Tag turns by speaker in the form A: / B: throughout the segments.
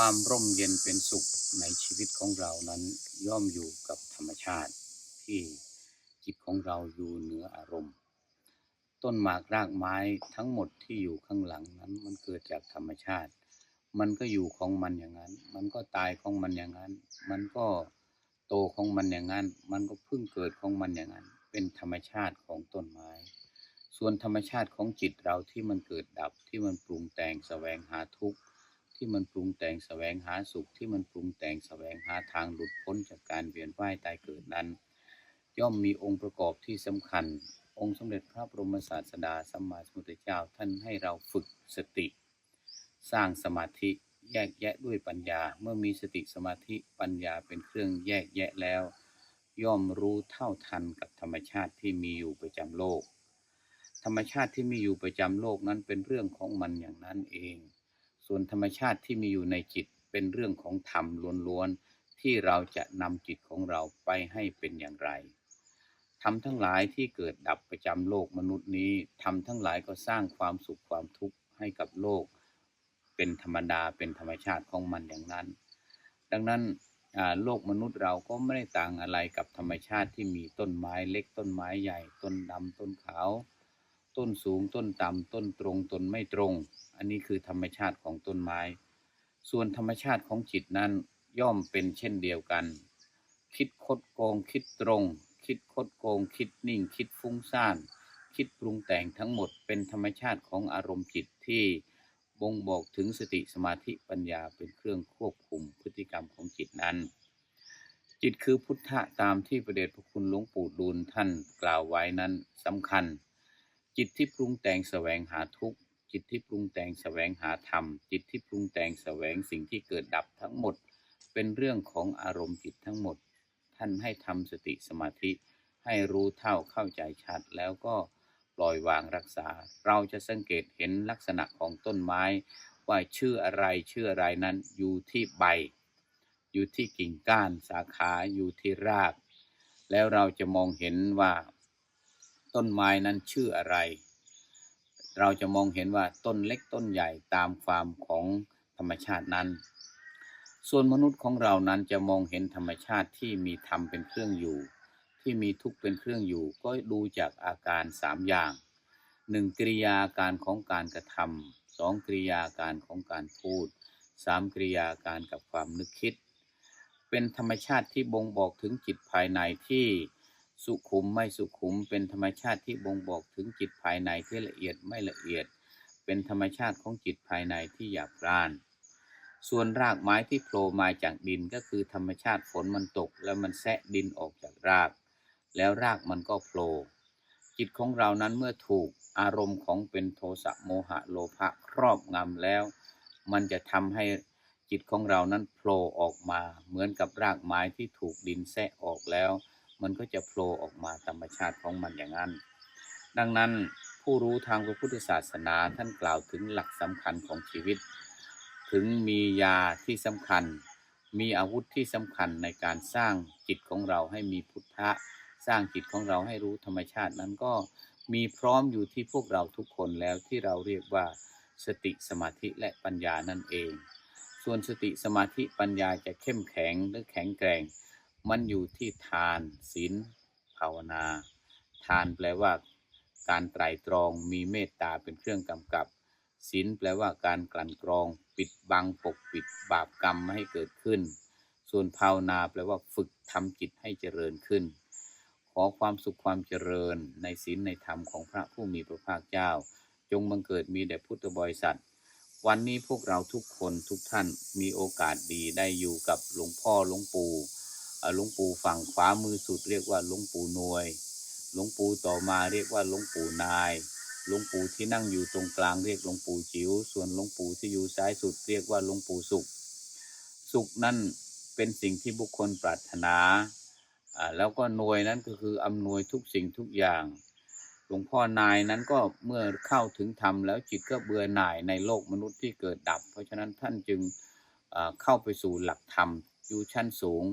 A: ความร่มเย็นเป็นสุขในชีวิตของเรานั้นย่อมอยู่กับธรรมชาติ ที่จิตของเราอยู่เหนืออารมณ์ ต้นหมากรากไม้ทั้งหมดที่อยู่ข้างหลังนั้นมันเกิดจากธรรมชาติ มันก็อยู่ของมันอย่างนั้น มันก็ตายของมันอย่างนั้น มันก็โตของมันอย่างนั้น มันก็เพิ่งเกิดของมันอย่างนั้น เป็นธรรมชาติของต้นไม้ ส่วนธรรมชาติของจิตเราที่มันเกิดดับที่มันปรุงแต่งแสวงหาทุกข์ ที่มันปรุงแต่งแสวงหาสุขที่มันปรุงแต่งแสวงหาทางหลุดพ้นจากการเวียนว่ายตายเกิดนั้น ย่อมมีองค์ประกอบที่สำคัญ องค์สมเด็จพระบรมศาสดาสัมมาสัมพุทธเจ้าท่านให้เราฝึกสติ สร้างสมาธิแยกแยะด้วยปัญญา เมื่อมีสติสมาธิปัญญาเป็นเครื่องแยกแยะแล้ว ย่อมรู้เท่าทันกับธรรมชาติที่มีอยู่ประจำโลก ธรรมชาติที่มีอยู่ประจำโลกนั้นเป็นเรื่องของมันอย่างนั้นเอง ส่วนธรรมชาติที่มีอยู่ในจิตเป็นเรื่องของธรรมล้วนๆที่เราจะนำจิตของเราไปให้เป็นอย่างไรธรรมทั้งหลายที่เกิดดับประจำโลกมนุษย์นี้ธรรมทั้งหลายก็สร้างความสุขความทุกข์ให้กับโลก เป็นธรรมดาเป็นธรรมชาติของมันอย่างนั้น ดังนั้นโลกมนุษย์เราก็ไม่ได้ต่างอะไรกับธรรมชาติที่มีต้นไม้เล็กต้นไม้ใหญ่ต้นดำต้นขาว ต้นสูงต้นต่ำต้นตรงต้นไม่ตรง อันนี้คือธรรมชาติของต้นไม้ ส่วนธรรมชาติของจิตนั้นย่อมเป็นเช่นเดียวกัน คิดคดโกงคิดตรง คิดคดโกงคิดนิ่งคิดฟุ้งซ่าน คิดปรุงแต่งทั้งหมดเป็นธรรมชาติของอารมณ์จิตที่บ่งบอกถึงสติสมาธิปัญญาเป็นเครื่องควบคุมพฤติกรรมของจิตนั้น จิตคือพุทธะตามที่ประเดชพระคุณหลวงปู่ดูลท่านกล่าวไว้นั้นสำคัญ จิตที่ปรุงแต่งแสวงหาทุกข์ จิตที่ปรุงแต่งแสวงหาธรรม จิตที่ปรุงแต่งแสวงสิ่งที่เกิดดับทั้งหมด เป็นเรื่องของอารมณ์จิตทั้งหมด ท่านให้ทำสติสมาธิ ให้รู้เท่าเข้าใจชัดแล้วก็ปล่อยวางรักษา เราจะสังเกตเห็นลักษณะของต้นไม้ ว่าชื่ออะไรชื่ออะไรนั้นอยู่ที่ใบ อยู่ที่กิ่งก้านสาขาอยู่ที่ราก แล้วเราจะมองเห็นว่า ต้นไม้นั้นชื่ออะไร เราจะมองเห็นว่าต้นเล็กต้นใหญ่ตามความของธรรมชาตินั้น ส่วนมนุษย์ของเรานั้นจะมองเห็นธรรมชาติที่มีธรรมเป็นเครื่องอยู่ ที่มีทุกข์เป็นเครื่องอยู่ ก็ดูจากอาการสามอย่างหนึ่งกริยาการของการกระทำสองกริยาการของการพูดสามกริยาการกับความนึกคิด เป็นธรรมชาติที่บ่งบอกถึงจิตภายในที่ สุขุมไม่สุขุม เป็นธรรมชาติที่บ่งบอกถึงจิตภายในที่ละเอียดไม่ละเอียด เป็นธรรมชาติของจิตภายในที่หยาบกร้าน ส่วนรากไม้ที่โผล่มาจากดินก็คือธรรมชาติฝนมันตก แล้วมันแซะดินออกจากราก แล้วรากมันก็โผล่จิตของเรานั้นเมื่อถูกอารมณ์ของเป็นโทสะโมหะโลภะครอบงำแล้ว มันจะทำให้จิตของเรานั้นโผล่ออกมา เหมือนกับรากไม้ที่ถูกดินแซะออกแล้ว มันก็จะโผล่ออกมาธรรมชาติของมันอย่างนั้น ดังนั้นผู้รู้ทางพระพุทธศาสนาท่านกล่าวถึงหลักสำคัญของชีวิต ถึงมียาที่สำคัญ มีอาวุธที่สำคัญในการสร้างจิตของเราให้มีพุทธะ สร้างจิตของเราให้รู้ธรรมชาตินั้นก็มีพร้อมอยู่ที่พวกเราทุกคนแล้วที่เราเรียกว่าสติสมาธิและปัญญานั่นเอง ส่วนสติสมาธิปัญญาจะเข้มแข็งหรือแข็งแกร่ง มันอยู่ที่ทานศีลภาวนา ทานแปลว่า การไตรตรองมีเมตตาเป็นเครื่องกำกับศีลแปลว่าการกลั่นกรองปิดบังปกปิดบาปกรรมไม่ให้เกิดขึ้น ส่วนภาวนาแปลว่าฝึกทำจิตให้เจริญขึ้น ขอความสุขความเจริญในศีลในธรรมของพระผู้มีพระภาคเจ้า จงบังเกิดมีแด่พุทธบริษัท วันนี้พวกเราทุกคนทุกท่านมีโอกาสดีได้อยู่กับหลวงพ่อหลวงปู่ หลวงปู่ฝั่งขวามือสุดเรียกว่าหลวงปู่นวย หลวงปู่ต่อมาเรียกว่าหลวงปู่นาย หลวงปู่ที่นั่งอยู่ตรงกลางเรียกหลวงปู่จิ๋ว ส่วนหลวงปู่ที่อยู่ซ้ายสุดเรียกว่าหลวงปู่สุข สุขนั่นเป็นสิ่งที่บุคคลปรารถนาอ่าแล้วก็นวยนั้นก็คืออำนวยทุกสิ่งทุกอย่าง หลวงพ่อนายนั้นก็เมื่อเข้าถึงธรรมแล้วจิตก็เบื่อหน่ายในโลกมนุษย์ที่เกิดดับ เพราะฉะนั้นท่านจึงอ่าเข้าไปสู่หลักธรรมอยู่ชั้นสูง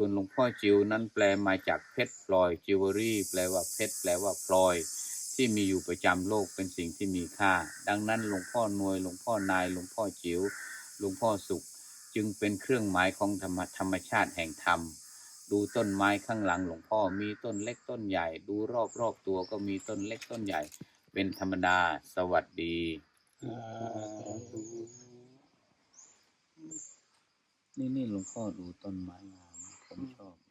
A: ส่วนหลวงพ่อจิวนั้นแปลมาจากเพชรพลอยจิวเวลรี่แปลว่าเพชรแปลว่าพลอย ที่มีอยู่ประจำโลกเป็นสิ่งที่มีค่า ดังนั้นหลวงพ่อนวยหลวงพ่อนายหลวงพ่อจิว๋วหลวงพ่อสุข จึงเป็นเครื่องหมายของธรรมธรรมชาติแห่งธรรม ดูต้นไม้ข้างหลังหลวงพ่อมีต้นเล็กต้นใหญ่ ดูรอบรอบๆตัวก็มีต้นเล็กต้นใหญ่ เป็นธรรมดาสวัสดีนี่นี่หลวงพ่อดูต้นไม้งาม ผมชอบ